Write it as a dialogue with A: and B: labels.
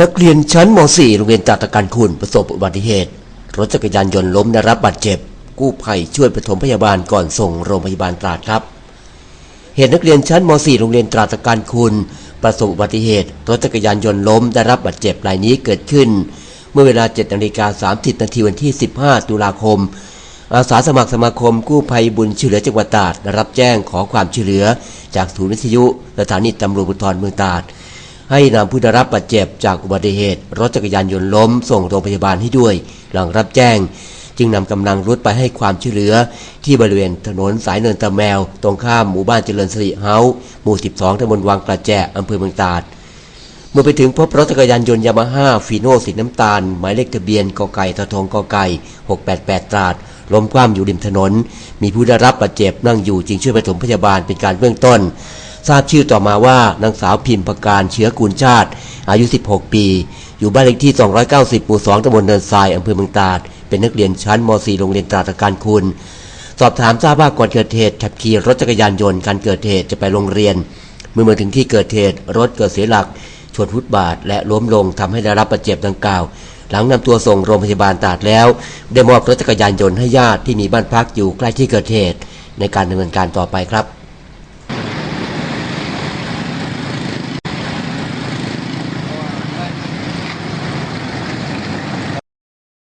A: นักเรียนชั้นม .4 โรงเรียนตราตะการคุณประสบอุบัติเหตุ รถจักรยานยนต์ล้มได้รับบาดเจ็บ กู้ภัยช่วยปฐมพยาบาลก่อนส่งโรงพยาบาลตราดครับ เหตุนักเรียนชั้นม .4 โรงเรียนตราตะการคุณ ประสบอุบัติเหตุ รถจักรยานยนต์ล้มได้รับบาดเจ็บรายนี้เกิดขึ้น เมื่อเวลา7นาฬิกา30นาทีวันที่ 15 ตุลาคม อาสาสมัครสมาคมกู้ภัยบุญช่วยเหลือจังหวัดตราดได้รับแจ้งขอความช่วยเหลือ จากศูนย์วิทยุสถานีตำรวจภูธรเมืองตราด ให้นำผู้ได้รับบาดเจ็บจากอุบัติเหตุ รถจักรยานยนต์ล้ม ส่งโรงพยาบาลให้ด้วย หลังรับแจ้ง จึงนำกำลังรุดไปให้ความช่วยเหลือ ที่บริเวณถนนสายเนินตะแมว ตรงข้ามหมู่บ้านเจริญสิริเฮาส์หมู่ 12ตำบลวังกระแจอำเภอเมืองตราดเมื่อไปถึงพบรถจักรยานยนต์ยามาฮ่าฟีโน่สีน้ำตาล หมายเลขทะเบียนกไก่ททงกไก่ 688 ตราดล้มคว่ำอยู่ริมถนน มีผู้ได้รับบาดเจ็บนั่งอยู่จึงช่วยปฐมพยาบาลเป็นการเบื้องต้น ทราบชื่อต่อมาว่านางสาวพิมพ์ประการเชื้อกุลชาติ อายุ 16 ปี อยู่บ้านเลขที่ 290หมู่2ตำบลเนินทรายอำเภอเมืองตราด เป็นนักเรียนชั้นม .4 โรงเรียนตราดตะการคุณ สอบถามทราบว่าก่อนเกิดเหตุขับขี่รถจักรยานยนต์การเกิดเหตุจะไปโรงเรียน เมื่อมาถึงที่เกิดเหตุรถเกิดเสียหลักชนฟุตบาท และล้มลงทำให้ได้รับบาดเจ็บดังกล่าว หลังนำตัวส่งโรงพยาบาลตราดแล้ว ได้มอบรถจักรยานยนต์ให้ญาติที่มีบ้านพักอยู่ใกล้ที่เกิดเหตุ ในการดำเนินการต่อไปครับ